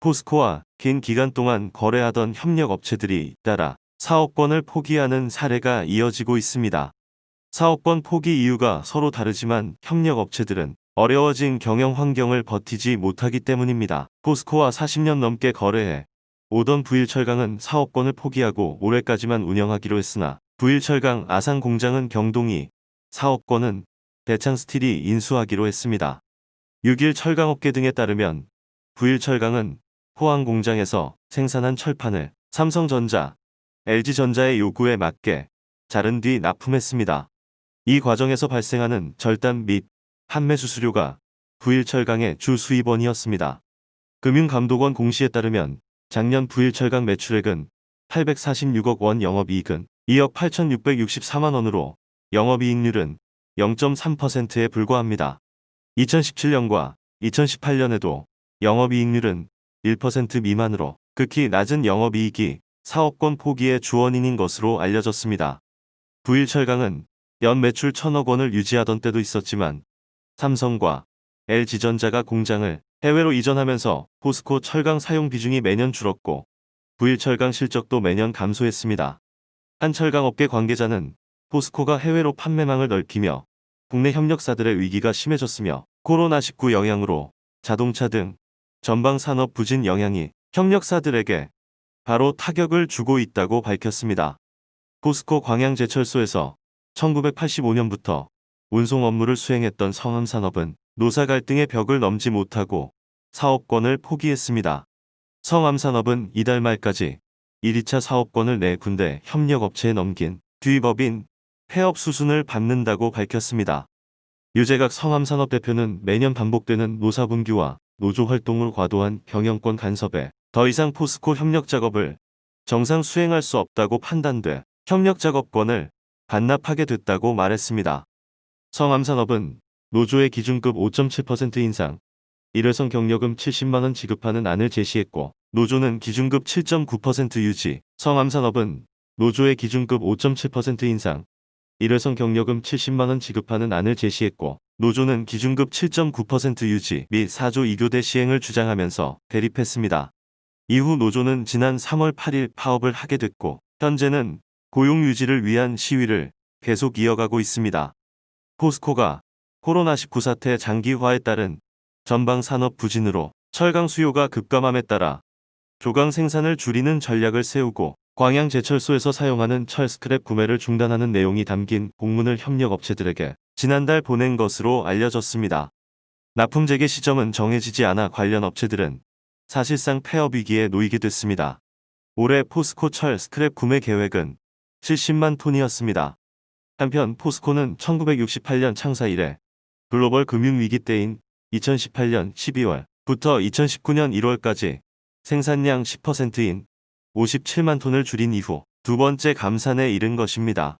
포스코와 긴 기간 동안 거래하던 협력 업체들이 따라 사업권을 포기하는 사례가 이어지고 있습니다. 사업권 포기 이유가 서로 다르지만 협력 업체들은 어려워진 경영 환경을 버티지 못하기 때문입니다. 포스코와 40년 넘게 거래해 오던 부일철강은 사업권을 포기하고 올해까지만 운영하기로 했으나 부일철강 아산 공장은 경동이 사업권은 대창스틸이 인수하기로 했습니다. 6일 철강업계 등에 따르면 부일철강은 포항 공장에서 생산한 철판을 삼성전자, LG전자의 요구에 맞게 자른 뒤 납품했습니다. 이 과정에서 발생하는 절단 및 판매 수수료가 부일철강의 주 수입원이었습니다. 금융감독원 공시에 따르면 작년 부일철강 매출액은 846억 원 영업이익은 2억 8,664만 원으로 영업이익률은 0.3%에 불과합니다. 2017년과 2018년에도 영업이익률은 1% 미만으로 극히 낮은 영업이익이 사업권 포기의 주원인인 것으로 알려졌습니다. 부일철강은 연 매출 1천억 원을 유지하던 때도 있었지만 삼성과 LG전자가 공장을 해외로 이전하면서 포스코 철강 사용 비중이 매년 줄었고 부일철강 실적도 매년 감소했습니다. 한 철강업계 관계자는 포스코가 해외로 판매망을 넓히며 국내 협력사들의 위기가 심해졌으며 코로나19 영향으로 자동차 등 전방 산업 부진 영향이 협력사들에게 바로 타격을 주고 있다고 밝혔습니다. 포스코 광양제철소에서 1985년부터 운송 업무를 수행했던 성암산업은 노사 갈등의 벽을 넘지 못하고 사업권을 포기했습니다. 성암산업은 이달 말까지 1위차 사업권을 네 군데 협력업체에 넘긴 뒤 법인 폐업 수순을 밟는다고 밝혔습니다. 유재각 성암산업 대표는 매년 반복되는 노사분규와 노조 활동을 과도한 경영권 간섭에 더 이상 포스코 협력 작업을 정상 수행할 수 없다고 판단돼 협력 작업권을 반납하게 됐다고 말했습니다. 성암산업은 노조의 기준급 5.7% 인상, 일회성 경력금 70만원 지급하는 안을 제시했고 노조는 기준급 7.9% 유지, 성암산업은 노조의 기준급 5.7% 인상, 일회성 경력금 70만원 지급하는 안을 제시했고 노조는 기준급 7.9% 유지 및 4조 2교대 시행을 주장하면서 대립했습니다. 이후 노조는 지난 3월 8일 파업을 하게 됐고 현재는 고용 유지를 위한 시위를 계속 이어가고 있습니다. 포스코가 코로나19 사태 장기화에 따른 전방 산업 부진으로 철강 수요가 급감함에 따라 조강 생산을 줄이는 전략을 세우고 광양제철소에서 사용하는 철 스크랩 구매를 중단하는 내용이 담긴 공문을 협력업체들에게 지난달 보낸 것으로 알려졌습니다. 납품 재개 시점은 정해지지 않아 관련 업체들은 사실상 폐업 위기에 놓이게 됐습니다. 올해 포스코 철 스크랩 구매 계획은 70만 톤이었습니다. 한편 포스코는 1968년 창사 이래 글로벌 금융위기 때인 2018년 12월부터 2019년 1월까지 생산량 10%인 57만 톤을 줄인 이후 두 번째 감산에 이른 것입니다.